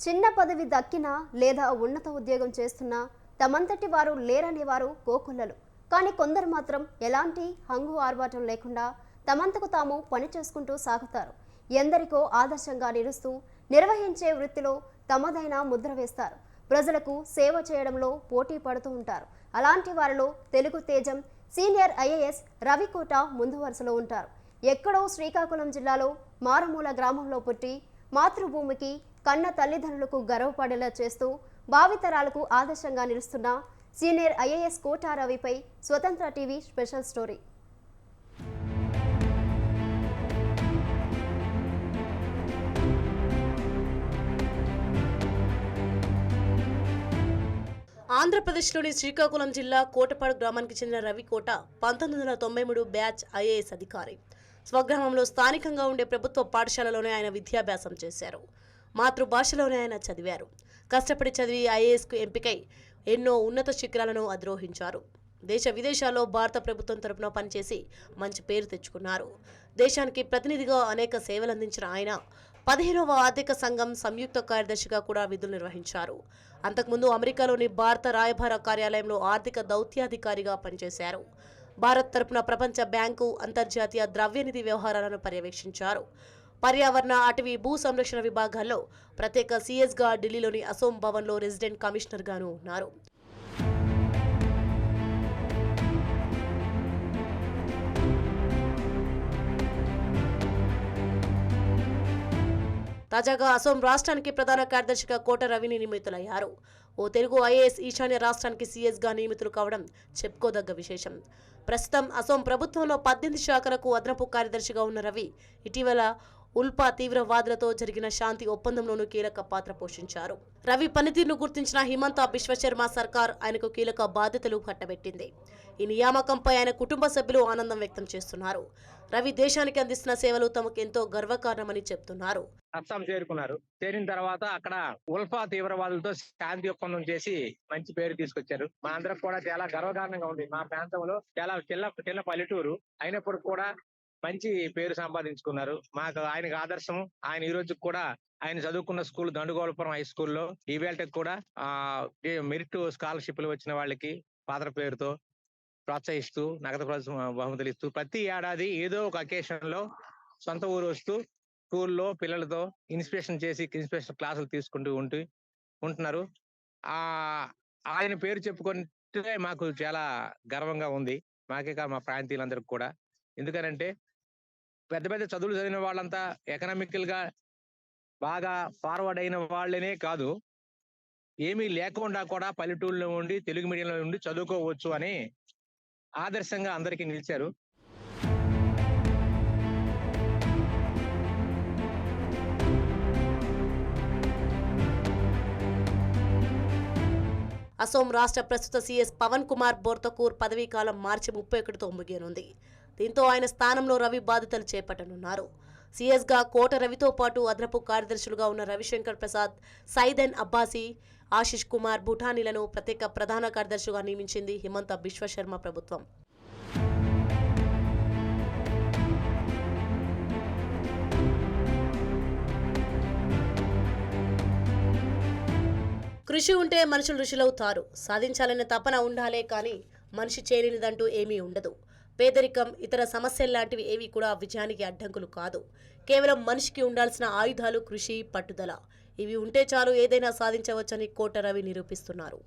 చిన్న పదవి దక్కినా లేదా ఉన్నత ఉద్యోగం చేస్తున్నా తమంతటి వారు లేరని వారు కోకొల్లలు కానీ కొందరు మాత్రం ఎలాంటి హంగు ఆర్భాటం లేకుండా తమంతకు తాము పని చేసుకుంటూ సాగుతారు. ఎందరికో ఆదర్శంగా నిలుస్తూ నిర్వహించే వృత్తిలో తమదైన ముద్ర వేస్తారు. ప్రజలకు సేవ చేయడంలో పోటీ పడుతూ ఉంటారు. అలాంటి వారిలో తెలుగు తేజం సీనియర్ ఐఏఎస్ రవికోట ముందు వరుసలో ఉంటారు. ఎక్కడో శ్రీకాకుళం జిల్లాలో మారుమూల గ్రామంలో పుట్టి మాతృభూమికి కన్న తల్లిదండ్రులకు గర్వపడేలా చేస్తూ భావితరాలకు ఆదర్శంగా నిలుస్తున్న సీనియర్ ఐఏఎస్ కోటా రవిపై స్వతంత్ర టీవీ స్పెషల్ స్టోరీ. ఆంధ్రప్రదేశ్లోని శ్రీకాకుళం జిల్లా కోటపాడు గ్రామానికి చెందిన రవి కోట పంతొమ్మిది వందల తొంభై మూడు బ్యాచ్ ఐఏఎస్ అధికారి. స్వగ్రామంలో స్థానికంగా ఉండే ప్రభుత్వ పాఠశాలలోనే ఆయన విద్యాభ్యాసం చేశారు. మాతృభాషలోనే ఆయన చదివారు. కష్టపడి చదివి ఐఏఎస్కు ఎంపికై ఎన్నో ఉన్నత శిఖరాలను అధిరోహించారు. దేశ విదేశాల్లో భారత ప్రభుత్వం తరపున పనిచేసి మంచి పేరు తెచ్చుకున్నారు. దేశానికి ప్రతినిధిగా అనేక సేవలు అందించిన ఆయన పదిహేనవ ఆర్థిక సంఘం సంయుక్త కార్యదర్శిగా కూడా విధులు నిర్వహించారు. అంతకుముందు అమెరికాలోని భారత రాయభార కార్యాలయంలో ఆర్థిక దౌత్యాధికారిగా పనిచేశారు. భారత్ తరపున ప్రపంచ బ్యాంకు అంతర్జాతీయ ద్రవ్యనిధి వ్యవహారాలను పర్యవేక్షించారు. పర్యావరణ అటవీ భూ సంరక్షణ విభాగాల్లో ప్రత్యేక సీఎస్గా ఢిల్లీలోని అసోం భవన్లో రెసిడెంట్ కమిషనర్గాను ఉన్నారు. తాజాగా అసోం రాష్ట్రానికి ప్రధాన కార్యదర్శిగా కోట రవిని నియమితులయ్యారు. ఓ తెలుగు ఐఏఎస్ ఈశాన్య రాష్ట్రానికి సీఎస్గా నియమితులు కావడం చెప్పుకోదగ్గ విశేషం. ప్రస్తుతం అసోం ప్రభుత్వంలో పద్దెనిమిది శాఖలకు అదనపు కార్యదర్శిగా ఉన్న రవి ఇటీవల ఉల్పా తీవ్రవాదులతో జరిగిన శాంతి ఒప్పందంలోనూ కీలక పాత్ర పోషించారు. రవి పనితీరును గుర్తించిన హిమంత విశ్వశర్మ సర్కార్ ఆయనకు కీలక బాధ్యతలు కట్టబెట్టింది. ఈ నియామకంపై ఆయన కుటుంబ సభ్యులు ఆనందం వ్యక్తం చేస్తున్నారు. రవి దేశానికి అందిస్తున్న సేవలు తమకు ఎంతో గర్వకారణమని చెప్తున్నారు. అస్సాం చేరుకున్నారు. చేరిన తర్వాత అక్కడ ఉల్ఫా తీవ్రవాదులతో శాంతి ఒప్పందం చేసి మంచి పేరు తీసుకొచ్చారు. మా అందరం కూడా చాలా గర్వకారణంగా ఉంది. మా ప్రాంతంలో చాలా చిన్న చిన్న పల్లెటూరు అయినప్పుడు కూడా మంచి పేరు సంపాదించుకున్నారు. మాకు ఆయనకు ఆదర్శం. ఆయన ఈ రోజు కూడా ఆయన చదువుకున్న స్కూల్ దండుగోళపురం హై స్కూల్లో. ఈవేళకి కూడా ఆ మెరిట్ స్కాలర్షిప్లు వచ్చిన వాళ్ళకి పాత్ర పేరుతో ప్రోత్సహిస్తూ నగదు బహుమతులు ఇస్తూ ప్రతి ఏడాది ఏదో ఒక అకేషన్లో సొంత ఊరు వస్తూ స్కూల్లో పిల్లలతో ఇన్స్పిరేషన్ చేసి ఇన్స్పిరేషన్ క్లాసులు తీసుకుంటూ ఉంటూ ఉంటున్నారు. ఆ ఆయన పేరు చెప్పుకుంటే మాకు చాలా గర్వంగా ఉంది. మాకే మా ప్రాంతీయులందరికీ కూడా. ఎందుకనంటే పెద్ద పెద్ద చదువులు చదివిన వాళ్ళంతా ఎకనామికల్గా బాగా ఫార్వర్డ్ అయిన వాళ్ళనే కాదు. ఏమీ లేకుండా కూడా పల్లెటూళ్ళలో ఉండి తెలుగు మీడియంలో ఉండి చదువుకోవచ్చు అని ఆదర్శంగా అందరికీ నిలిచారు. అసోం రాష్ట్ర ప్రస్తుత సీఎస్ పవన్ కుమార్ బోర్తకూర్ పదవీ కాలం మార్చి ముప్పై ఒకటితో ముగియనుంది. దీంతో ఆయన స్థానంలో రవి బాధ్యతలు చేపట్టనున్నారు. సీఎస్గా కోట రవితో పాటు అదనపు కార్యదర్శులుగా ఉన్న రవిశంకర్ ప్రసాద్ సైదన్ అబ్బాసీ ఆశిష్ కుమార్ భూటానీలను ప్రత్యేక ప్రధాన కార్యదర్శిగా నియమించింది హిమంత బిశ్వశర్మ ప్రభుత్వం. కృషి ఉంటే మనుషులు ఋషులవుతారు. సాధించాలనే తపన ఉండాలే కానీ మనిషి చేయలేనిదంటూ ఏమీ ఉండదు. పేదరికం ఇతర సమస్యల్లాంటివి ఏవి కూడా విజయానికి అడ్డంకులు కాదు. కేవలం మనిషికి ఉండాల్సిన ఆయుధాలు కృషి పట్టుదల. ఇవి ఉంటే చాలు ఏదైనా సాధించవచ్చని కోట రవి నిరూపిస్తున్నారు.